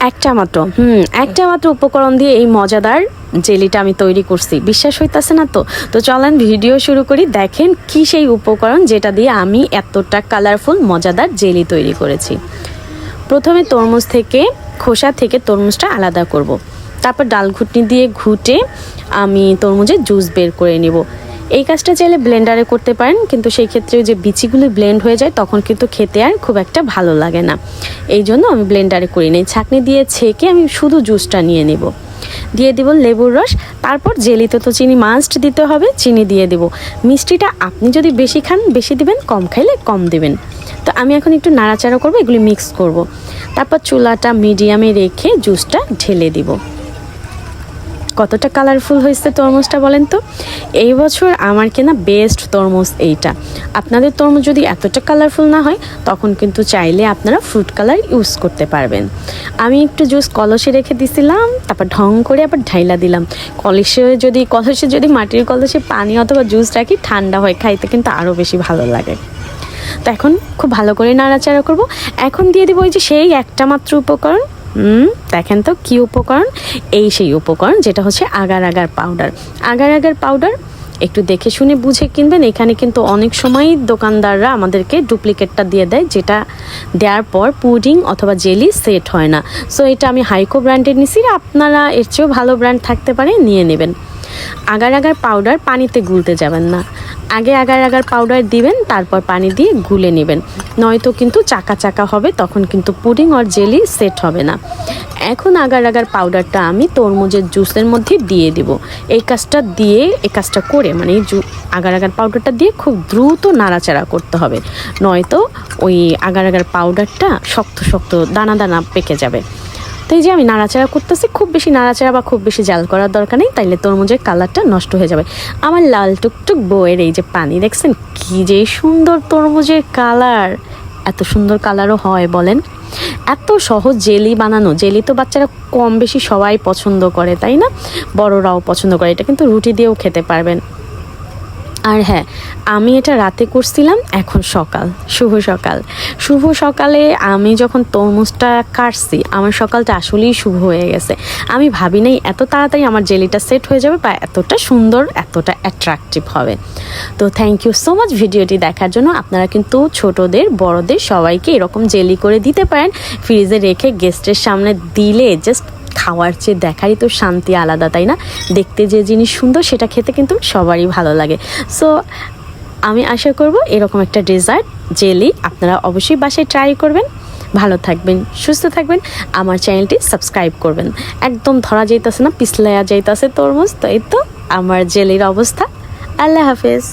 একটা মাত্র। হুম, একটা মাত্র উপকরণ দিয়ে এই মজাদার জেলিটা আমি তৈরি করছি। বিশ্বাস হইতাছে না তো? তো চলেন ভিডিও শুরু করি, দেখেন কি সেই উপকরণ যেটা দিয়ে আমি এতটা কালারফুল মজাদার জেলি তৈরি করেছি। প্রথমে তরমুজ থেকে, খোসা থেকে তরমুজটা আলাদা করব। তারপর ডাল ঘুটনি দিয়ে ঘুটে আমি তরমুজের জুস বের করে নেব। এই কাজটা চাইলে ব্লেন্ডারে করতে পারেন, কিন্তু সেই ক্ষেত্রে যে বিচিগুলো ব্লেন্ড হয়ে যায়, তখন কিন্তু খেতে আর খুব একটা ভালো লাগে না। এই জন্য আমি ব্লেন্ডারে করি নিই ছাঁকনি দিয়ে ছেঁকে আমি শুধু জুসটা নিয়ে নেব। দিয়ে দিব লেবুর রস, তারপর জেলিতে তো চিনি মাস্ট দিতে হবে, চিনি দিয়ে দেব। মিষ্টিটা আপনি যদি বেশি খান, বেশি দিবেন, কম খাইলে কম দিবেন। তো আমি এখন একটু নাড়াচাড়া করব, এগুলি মিক্স করব। তারপর চুলাটা মিডিয়ামে রেখে জুসটা ঢেলে দিব। কতটা কালারফুল হয়েছে তরমুজটা বলেন তো? এই বছর আমার কেনা বেস্ট তরমুজ এইটা। আপনাদের তরমুজ যদি এতটা কালারফুল না হয়, তখন কিন্তু চাইলে আপনারা ফ্রুট কালার ইউজ করতে পারবেন। আমি একটু জুস কলসে রেখে দিছিলাম, তারপর ঢং করে আবার ঢাইলা দিলাম। কলসে যদি কলসে যদি মাটির কলসে পানি অথবা জুস রাখি, ঠান্ডা হয়, খাইতে কিন্তু আরও বেশি ভালো লাগে। তো এখন খুব ভালো করে নাড়াচাড়া করব। এখন দিয়ে দেবো ওই যে সেই একটা মাত্র উপকরণ দেখেন তো কি উপকরণ? এই সেই উপকরণ, যেটা হচ্ছে agar agar powder agar agar powder একটু দেখে শুনে বুঝে কিনবেন। এখানে কিন্তু অনেক সময় দোকানদাররা আমাদেরকে ডুপ্লিকেটটা দিয়ে দেয়, যেটা দেওয়ার পর পুডিং অথবা জেলি সেট হয় না। সো এটা আমি হাইকো ব্র্যান্ডের নিছি। আপনারা এর চেয়েও ভালো ব্র্যান্ড থাকতে পারে, নিয়ে নেবেন। আগার আগার পাউডার পানিতে গুলতে যাবেন না। আগে আগার আগার পাউডার দিবেন, তারপর পানি দিয়ে গুলে নেবেন। নয়তো কিন্তু চাকা চাকা হবে, তখন কিন্তু পুডিং আর জেলি সেট হবে না। এখন আগার আগার পাউডারটা আমি তরমুজের জুসের মধ্যে দিয়ে দিব। এই কাজটা দিয়ে, এই কাজটা করে মানে এই আগার আগার পাউডারটা দিয়ে খুব দ্রুত নাড়াচাড়া করতে হবে। নয়তো ওই আগার আগার পাউডারটা শক্ত শক্ত দানা দানা পেকে যাবে। তো এই যে আমি নাড়াচাড়া করতেছি, খুব বেশি নাড়াচাড়া বা খুব বেশি জাল করার দরকার নেই, তাইলে তরমুজের কালারটা নষ্ট হয়ে যাবে। আমার লাল টুকটুক বইয়ের এই যে পানি, দেখছেন কি যে সুন্দর তরমুজের কালার। এত সুন্দর কালারও হয়, বলেন। এত সহজ জেলি বানানো, জেলি তো বাচ্চারা কম বেশি সবাই পছন্দ করে, তাই না? বড়রাও পছন্দ করে, এটা কিন্তু রুটি দিয়েও খেতে পারবেন। আর হ্যাঁ আমি এটা রাতে করছিলাম, এখন সকাল। শুভ সকাল। শুভ সকালে আমি যখন তরমুজটা কাটছি, আমার সকালটা আসলেই শুভ হয়ে গেছে। আমি ভাবি নাই, এত তাড়াতাড়ি আমার জেলিটা সেট হয়ে যাবে বা এতটা সুন্দর, এতটা অ্যাট্রাকটিভ হবে। তো থ্যাংক ইউ সো মাচ ভিডিওটি দেখার জন্য। আপনারা কিন্তু ছোটদের, বড়দের সবাইকে এরকম জেলি করে দিতে পারেন। ফ্রিজে রেখে গেস্টের সামনে দিলে জাস্ট খাওয়ার চেয়ে দেখারই তো শান্তি আলাদা, তাই না? দেখতে যে জিনিস সুন্দর, সেটা খেতে কিন্তু সবারই ভালো লাগে। সো আমি আশা করব এরকম একটা ডেজার্ট জেলি আপনারা অবশ্যই বাসায় ট্রাই করবেন। ভালো থাকবেন, সুস্থ থাকবেন। আমার চ্যানেলটি সাবস্ক্রাইব করবেন। একদম ধরা যাইতেছে না, পিছলাইয়া যাইতেছে তরমুজ তো এই তো? আমার জেলির অবস্থা। আল্লাহ হাফেজ।